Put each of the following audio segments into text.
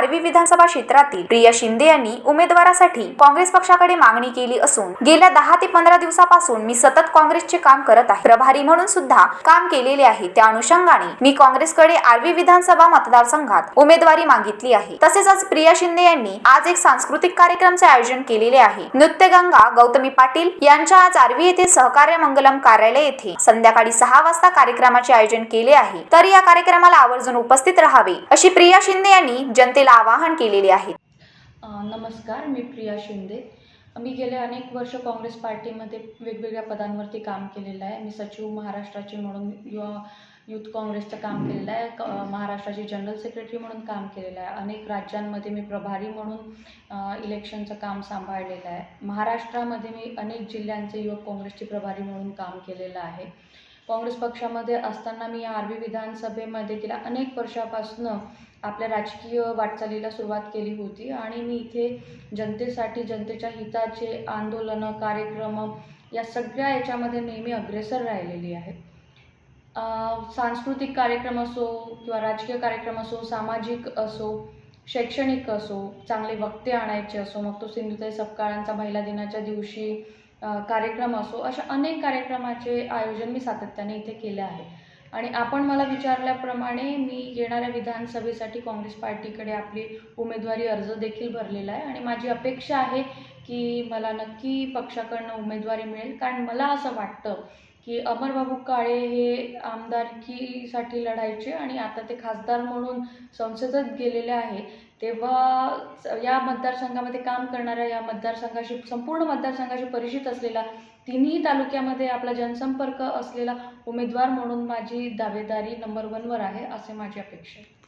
आर्वी विधानसभा क्षेत्रातील प्रिया शिंदे यांनी उमेदवारासाठी काँग्रेस पक्षाकडे मागणी केली असून गेल्या दहा ते पंधरा दिवसापासून मी सतत काँग्रेसचे काम करत आहे. प्रभारी म्हणून सुद्धा काम केलेले आहे. त्या अनुषंगाने मी काँग्रेसकडे आर्वी विधानसभा मतदारसंघात उमेदवारी मागितली आहे. तसेच आज प्रिया शिंदे यांनी आज एक सांस्कृतिक कार्यक्रमचे आयोजन केलेले आहे. नृत्यगंगा गौतमी पाटील यांच्या आज आर्वी येथे सहकार्य मंगलम कार्यालय येथे संध्याकाळी सहा वाजता कार्यक्रमाचे आयोजन केले आहे. तर या कार्यक्रमाला आवर्जून उपस्थित राहावे अशी प्रिया शिंदे यांनी जनतेला आवाहन केलेले आहे. नमस्कार मी प्रिया शिंदे. मी गेले अनेक वर्ष काँग्रेस पार्टीमध्ये वेगवेगळ्या पदांवरती काम केलेलं आहे. मी सचिव महाराष्ट्राचे म्हणून युवा युथ काँग्रेसचं काम केलेलं आहे. क महाराष्ट्राची जनरल सेक्रेटरी म्हणून काम केलेलं आहे. अनेक राज्यांमध्ये मी प्रभारी म्हणून इलेक्शनचं काम सांभाळलेलं आहे. महाराष्ट्रामध्ये मी अनेक जिल्ह्यांचे युवक काँग्रेसचे प्रभारी म्हणून काम केलेलं आहे. काँग्रेस पक्षामध्ये असताना मी या आर्वी विधानसभेमध्ये गेल्या अनेक वर्षापासून आपल्या राजकीय वाटचालीला सुरुवात केली होती आणि मी इथे जनतेसाठी जनतेच्या हिताचे आंदोलनं कार्यक्रम या सगळ्या याच्यामध्ये नेहमी अग्रेसर राहिलेली आहे. सांस्कृतिक कार्यक्रम असो किंवा राजकीय कार्यक्रम असो सामाजिक असो शैक्षणिक असो चांगले वक्ते आणायचे असो मग तो सिंधुताई सपकाळांचा महिला दिनाच्या दिवशी कार्यक्रम असो अशा अनेक कार्यक्रमाचे आयोजन मी सातत्याने इथे केले आहे. आणि आपण मला विचारल्याप्रमाणे मी येणाऱ्या विधानसभेसाठी काँग्रेस पार्टीकडे आपली उमेदवारी अर्ज देखील भरलेला आहे. आणि माझी अपेक्षा आहे की मला नक्की पक्षाकडनं उमेदवारी मिळेल. कारण मला असं वाटतं की अमरबाबू काळे हे आमदारकीसाठी लढायचे आणि आता ते खासदार म्हणून संसदेत गेलेले आहे. तेव्हा या मतदारसंघामध्ये काम करणाऱ्या या मतदारसंघाशी संपूर्ण मतदारसंघाशी परिचित असलेला तिन्ही तालुक्यामध्ये आपला जनसंपर्क असलेला उमेदवार म्हणून माझी दावेदारी नंबर वनवर आहे असे माझी अपेक्षा आहे.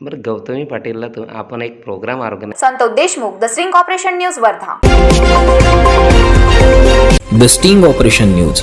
बरं गौतमी पाटीलला तू आपण एक programme organise Santosh Deshmukh the string operation news Wardha. The sting operation news.